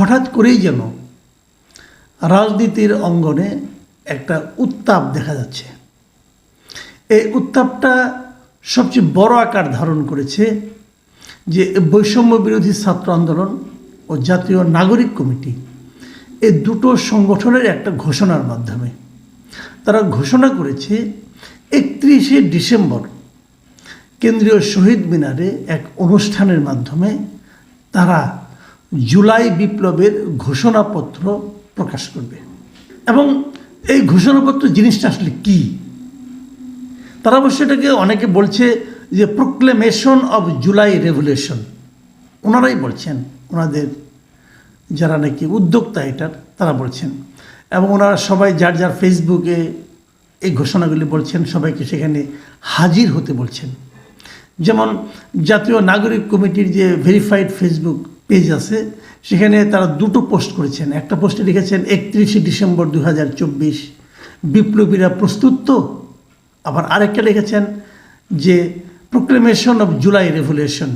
হঠাৎ করেই যেন রাজনীতির অঙ্গনে একটা উত্তাপ দেখা যাচ্ছে। এই উত্তাপটা সবচেয়ে বড় আকার ধারণ করেছে যে বৈষম্য বিরোধী ছাত্র আন্দোলন ও জাতীয় নাগরিক কমিটি এই দুটো সংগঠনের একটা ঘোষণার মাধ্যমে। তারা ঘোষণা করেছে, একত্রিশে ডিসেম্বর কেন্দ্রীয় শহীদ মিনারে এক অনুষ্ঠানের মাধ্যমে তারা জুলাই বিপ্লবের ঘোষণাপত্র প্রকাশ করবে। এবং এই ঘোষণাপত্র জিনিসটা আসলে কী? তারা অবশ্য এটাকে অনেকে বলছে যে প্রোক্লেমেশন অব জুলাই রেভলিউশন ওনারাই বলছেন, ওনাদের যারা নাকি উদ্যোক্তা এটার তারা বলছেন। এবং ওনারা সবাই যার যার ফেসবুকে এই ঘোষণাগুলি বলছেন, সবাইকে সেখানে হাজির হতে বলছেন। যেমন জাতীয় নাগরিক কমিটির যে ভেরিফাইড ফেসবুক পেজ আছে, সেখানে তারা দুটো পোস্ট করেছেন। একটা পোস্টে লিখেছেন, একত্রিশে ডিসেম্বর দু হাজার চব্বিশ, বিপ্লবীরা প্রস্তুত তো? আবার আরেকটা লিখেছেন যে প্রোক্লেমেশন অফ জুলাই রেভলিউশন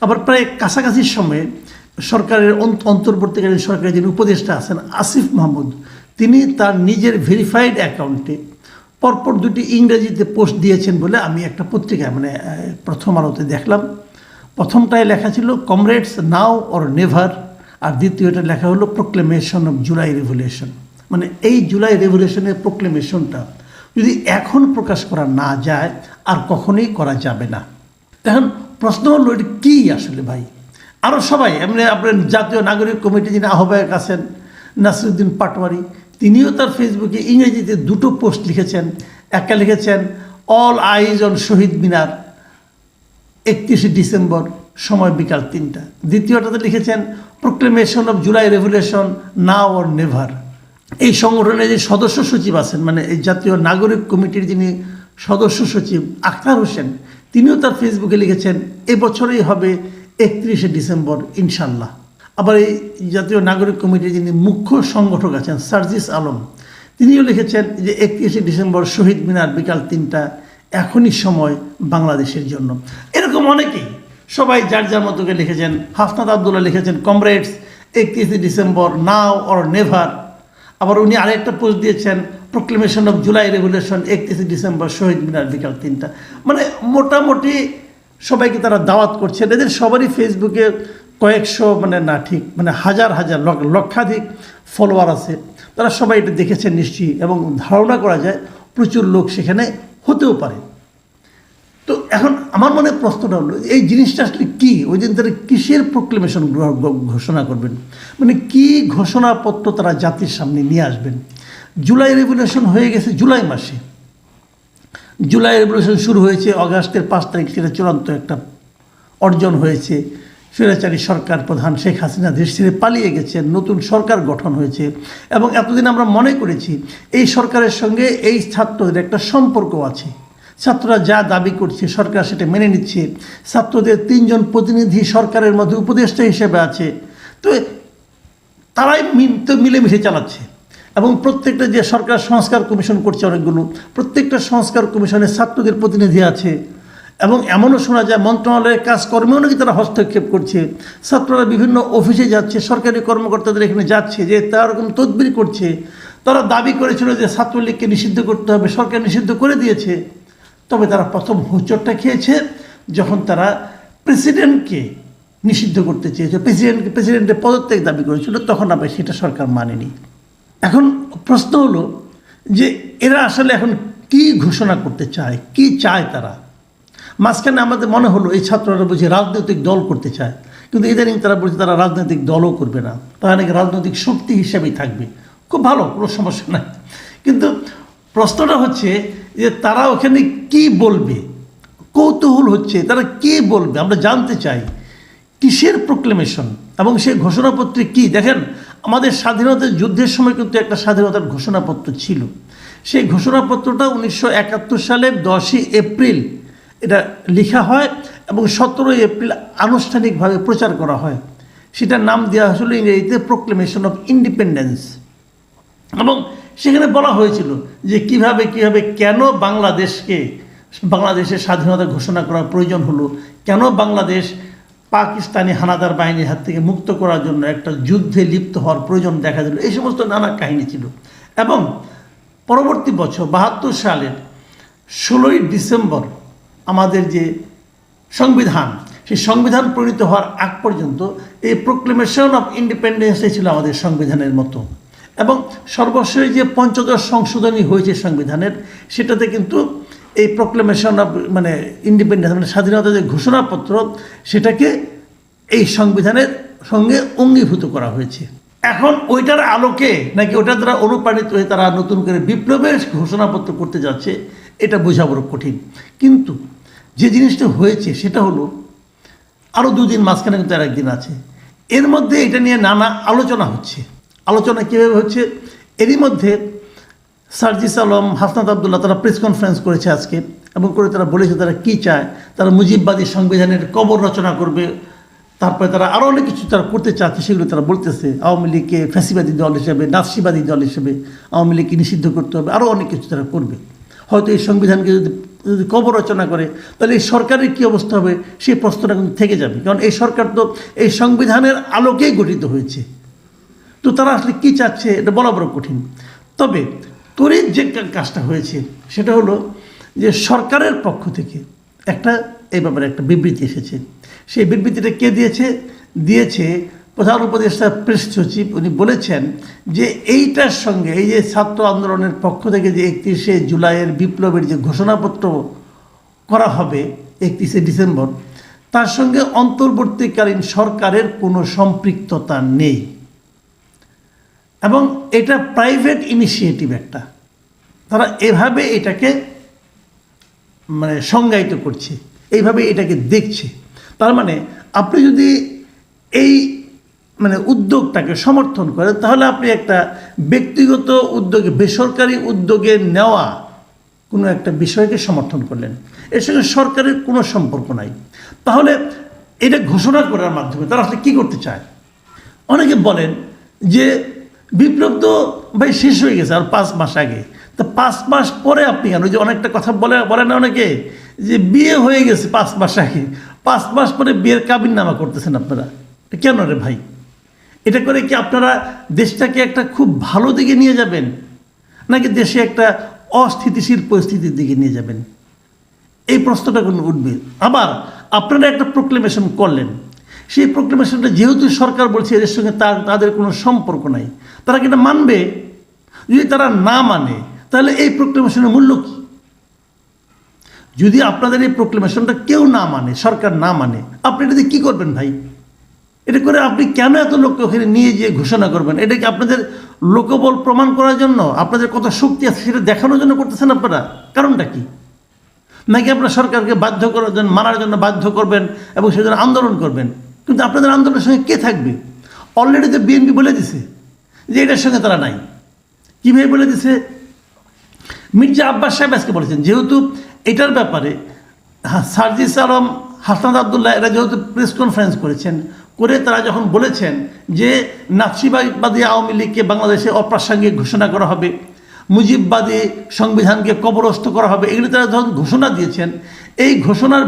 আবার প্রায় কাছাকাছি সময়ে সরকারের অন্ত- অন্তর্বর্তীকালীন সরকারের যিনি উপদেষ্টা আছেন, আসিফ মাহমুদ, তিনি তার নিজের ভেরিফাইড অ্যাকাউন্টে পরপর দুটি ইংরেজিতে পোস্ট দিয়েছেন বলে আমি একটা পত্রিকায় মানে প্রথম আলোতে দেখলাম। প্রথমটায় লেখা ছিল কমরেডস নাও অর নেভার আর দ্বিতীয়টা লেখা হলো প্রোক্লেমেশন অফ জুলাই রেভলিউশন মানে এই জুলাই রেভলিউশনের প্রোক্লেমেশনটা যদি এখন প্রকাশ করা না যায়, আর কখনোই করা যাবে না। এখন প্রশ্ন হলো, এটা কী আসলে ভাই? আরও সবাই, এমনি আপনার জাতীয় নাগরিক কমিটি যিনি আহ্বায়ক আছেন, নাসিরুদ্দিন পাটওয়ারি তিনিও তার ফেসবুকে ইংরেজিতে দুটো পোস্ট লিখেছেন। একটা লিখেছেন অল আইজ অন শহীদ মিনার একত্রিশে ডিসেম্বর, সময় বিকাল তিনটা। দ্বিতীয়টাতে লিখেছেন proclamation of July revolution now or never এই সংগঠনের যে সদস্য সচিব আছেন মানে এই জাতীয় নাগরিক কমিটির যিনি সদস্য সচিব আখতার হোসেন, তিনিও তার ফেসবুকে লিখেছেন এবছরেই হবে একত্রিশে ডিসেম্বর ইনশাল্লাহ আবার এই জাতীয় নাগরিক কমিটির যিনি মুখ্য সংগঠক আছেন, সার্জিস আলম, তিনিও লিখেছেন যে একত্রিশে ডিসেম্বর শহীদ মিনার বিকাল তিনটা, এখনই সময় বাংলাদেশের জন্য। এরকম অনেকেই সবাই যার যার মতো লিখেছেন। হাফনাদ আবদুল্লাহ লিখেছেন, কমরেডস, একত্রিশে ডিসেম্বর, নাও অর নেভার। আবার উনি আরেকটা পোস্ট দিয়েছেন, প্রোক্লেমেশন অফ জুলাই রেভলিউশন একত্রিশে ডিসেম্বর, শহীদ মিনার বিকাল তিনটা। মানে মোটামুটি সবাইকে তারা দাওয়াত করছেন। এদের সবারই ফেসবুকে কয়েকশো মানে না ঠিক মানে হাজার হাজার লক- লক্ষাধিক ফলোয়ার আছে। তারা সবাই এটা দেখেছেন নিশ্চয়ই এবং ধারণা করা যায় প্রচুর লোক সেখানে হতেও পারে। তো এখন আমার মনে প্রশ্নটা হলো, এই জিনিসটা আসলে কী? ওই দিন তারা কিসের প্রোক্লেমেশন ঘোষণা করবেন? মানে কি ঘোষণাপত্র তারা জাতির সামনে নিয়ে আসবেন? জুলাই রেভলিউশন হয়ে গেছে জুলাই মাসে। জুলাই রেভলিউশন শুরু হয়েছে অগাস্টের পাঁচ তারিখ, সেটা চূড়ান্ত একটা অর্জন হয়েছে। স্বৈরাচারী সরকার প্রধান শেখ হাসিনা দেশ ছেড়ে পালিয়ে গেছেন নতুন সরকার গঠন হয়েছে। এবং এতদিন আমরা মনে করেছি, এই সরকারের সঙ্গে এই ছাত্রদের একটা সম্পর্ক আছে। ছাত্ররা যা দাবি করছে সরকার সেটা মেনে নিচ্ছে। ছাত্রদের তিনজন প্রতিনিধি সরকারের মধ্যে উপদেষ্টা হিসেবে আছে। তো তারাই তো মিলেমিশে চালাচ্ছে। এবং প্রত্যেকটা যে সরকার সংস্কার কমিশন করছে অনেকগুলো, প্রত্যেকটা সংস্কার কমিশনে ছাত্রদের প্রতিনিধি আছে। এবং এমনও শোনা যায়, মন্ত্রণালয়ের কাজকর্মেও নাকি তারা হস্তক্ষেপ করছে। ছাত্ররা বিভিন্ন অফিসে যাচ্ছে, সরকারি কর্মকর্তাদের এখানে যাচ্ছে যে তারা এরকম তদবির করছে। তারা দাবি করেছিল যে ছাত্রলীগকে নিষিদ্ধ করতে হবে, সরকার নিষিদ্ধ করে দিয়েছে। তবে তারা প্রথম হোঁচটটা খেয়েছে যখন তারা প্রেসিডেন্টকে নিষিদ্ধ করতে চেয়েছে। প্রেসিডেন্টকে প্রেসিডেন্টের পদত্যাগ দাবি করেছিল, তখন আবার সেটা সরকার মানেনি। এখন প্রশ্ন হলো যে এরা আসলে এখন কি ঘোষণা করতে চায়, কি চায় তারা? মাঝখানে আমাদের মনে হলো এই ছাত্ররা বুঝি রাজনৈতিক দল করতে চায়, কিন্তু ইদানিং তারা বলছে তারা রাজনৈতিক দলও করবে না। তারা নাকি রাজনৈতিক শক্তি হিসেবেই থাকবে। খুব ভালো, কোনো সমস্যা নাই। কিন্তু প্রশ্নটা হচ্ছে যে তারা ওখানে কি বলবে? কৌতূহল হচ্ছে, তারা কে বলবে? আমরা জানতে চাই। কিসের প্রোক্লেমেশন এবং সেই ঘোষণাপত্রে কি? দেখেন, আমাদের স্বাধীনতার যুদ্ধের সময় কিন্তু একটা স্বাধীনতার ঘোষণাপত্র ছিল। সেই ঘোষণাপত্রটা উনিশশো একাত্তর সালের দশই এপ্রিল এটা লেখা হয় এবং সতেরোই এপ্রিল আনুষ্ঠানিকভাবে প্রচার করা হয়। সেটার নাম দেওয়া হয়েছিল ইংরেজিতে প্রোক্লেমেশন অফ ইন্ডিপেন্ডেন্স এবং সেখানে বলা হয়েছিল যে কীভাবে কীভাবে কেন বাংলাদেশকে, বাংলাদেশের স্বাধীনতা ঘোষণা করার প্রয়োজন হলো, কেন বাংলাদেশ পাকিস্তানি হানাদার বাহিনীর হাত থেকে মুক্ত করার জন্য একটা যুদ্ধে লিপ্ত হওয়ার প্রয়োজন দেখা দিল। এই সমস্ত নানা কাহিনী ছিল। এবং পরবর্তী বছর, বাহাত্তর সালের ষোলোই ডিসেম্বর আমাদের যে সংবিধান, সেই সংবিধান প্রণীত হওয়ার আগ পর্যন্ত এই প্রোক্লেমেশন অফ ইন্ডিপেন্ডেন্সই ছিল আমাদের সংবিধানের মতো। এবং সর্বশেষ যে পঞ্চদশ সংশোধনী হয়েছে সংবিধানের, সেটাতে কিন্তু এই প্রোক্লেমেশন অফ মানে ইন্ডিপেন্ডেন্স মানে স্বাধীনতা যে ঘোষণাপত্র, সেটাকে এই সংবিধানের সঙ্গে অঙ্গীভূত করা হয়েছে। এখন ওইটার আলোকে নাকি ওটার দ্বারা অনুপ্রাণিত হয়ে তারা নতুন করে বিপ্লবের ঘোষণাপত্র করতে যাচ্ছে, এটা বোঝা বড় কঠিন। কিন্তু যে জিনিসটা হয়েছে, সেটা হলো আরও দুদিন মাঝখানে কিন্তু আর একদিন আছে। এর মধ্যে এটা নিয়ে নানা আলোচনা হচ্ছে। আলোচনা কীভাবে হচ্ছে? এরই মধ্যে সার্জিস আলম, হাসনাত আবদুল্লাহ, তারা প্রেস কনফারেন্স করেছে আজকে এবং করে তারা বলেছে তারা কী চায়? তারা মুজিববাদী সংবিধানের কবর রচনা করবে। তারপরে তারা আরও অনেক কিছু তারা করতে চাচ্ছে, সেগুলো তারা বলতেছে। আওয়ামী লীগকে ফ্যাসিবাদী দল হিসেবে নাসিবাদী দল হিসেবে আওয়ামী লীগকে নিষিদ্ধ করতে হবে। আরও অনেক কিছু তারা করবে। হয়তো এই সংবিধানকে যদি যদি কবর রচনা করে, তাহলে এই সরকারের কী অবস্থা হবে? সেই প্রশ্নটা কিন্তু থেকে যাবে। কারণ এই সরকার তো এই সংবিধানের আলোকেই গঠিত হয়েছে। তো তারা আসলে কী চাচ্ছে, এটা বলা বড় কঠিন। তবে তরিত যে কাজটা হয়েছে, সেটা হলো যে সরকারের পক্ষ থেকে একটা, এই ব্যাপারে একটা বিবৃতি এসেছে। সেই বিবৃতিটা কে দিয়েছে? দিয়েছে প্রধান উপদেষ্টা প্রেস সচিব। উনি বলেছেন যে এইটার সঙ্গে এই যে ছাত্র আন্দোলনের পক্ষ থেকে যে একত্রিশে জুলাইয়ের বিপ্লবের যে ঘোষণাপত্র করা হবে একত্রিশে ডিসেম্বর, তার সঙ্গে অন্তর্বর্তীকালীন সরকারের কোনো সম্পৃক্ততা নেই। এবং এটা প্রাইভেট ইনিশিয়েটিভ একটা। তারা এভাবে এটাকে মানে সংজ্ঞায়িত করছে, এইভাবে এটাকে দেখছে। তার মানে আপনি যদি এই মানে উদ্যোগটাকে সমর্থন করেন, তাহলে আপনি একটা ব্যক্তিগত উদ্যোগে, বেসরকারি উদ্যোগে নেওয়া কোনো একটা বিষয়কে সমর্থন করলেন। এর সঙ্গে সরকারের কোনো সম্পর্ক নাই। তাহলে এটা ঘোষণা করার মাধ্যমে তারা আসলে কী করতে চায়? অনেকে বলেন যে বিপ্লব তো ভাই শেষ হয়ে গেছে, আর পাঁচ মাস আগে। তো পাঁচ মাস পরে আপনি কেন? যে অনেকটা কথা বলে বলে না অনেকে? যে বিয়ে হয়ে গেছে পাঁচ মাস আগে। পাঁচ মাস পরে বিয়ের কাবিন নামা করতেছেন আপনারা। কেন রে ভাই? এটা করে কি আপনারা দেশটাকে একটা খুব ভালো দিকে নিয়ে যাবেন? নাকি দেশে একটা অস্থিতিশীল পরিস্থিতির দিকে নিয়ে যাবেন? এই প্রশ্নটা কোনো উঠবে। আবার আপনারা একটা প্রোক্লেমেশন করলেন। সেই প্রোক্লেমেশনটা যেহেতু সরকার বলছে, এদের সঙ্গে তার, তাদের কোনো সম্পর্ক নাই। তারা কি এটা মানবে? যদি তারা না মানে তাহলে এই প্রোক্লেমেশনের মূল্য কী? যদি আপনাদের এই প্রোক্লেমেশনটা কেউ না মানে সরকার না মানে আপনি এটাতে কী করবেন ভাই? এটা করে আপনি কেন এত লোককে ওখানে নিয়ে যেয়ে ঘোষণা করবেন? এটা কি আপনাদের লোকবল প্রমাণ করার জন্য, আপনাদের কত শক্তি আছে সেটা দেখানোর জন্য করতেছেন আপনারা? কারণটা কি? নাকি আপনারা সরকারকে বাধ্য করার জন্য, মানার জন্য বাধ্য করবেন এবং সেজন্য আন্দোলন করবেন? কিন্তু আপনাদের আন্দোলনের সঙ্গে কে থাকবে? অলরেডি তো বিএনপি বলে দিছে যে এটার সঙ্গে তারা নাই। কীভাবে বলে দিছে? মির্জা আব্বাস সাহেব আজকে বলেছেন, যেহেতু এটার ব্যাপারে হা- সার্জিস আলম হাসনাদ আবদুল্লাহ, এরা যেহেতু প্রেস কনফারেন্স করেছেন, করে তারা যখন বলেছেন যে নাৎসিবাদী আওয়ামী লীগকে বাংলাদেশে অপ্রাসঙ্গিক ঘোষণা করা হবে, মুজিববাদী সংবিধানকে কবরস্থ করা হবে, এগুলি তারা যখন ঘোষণা দিয়েছেন, এই ঘোষণার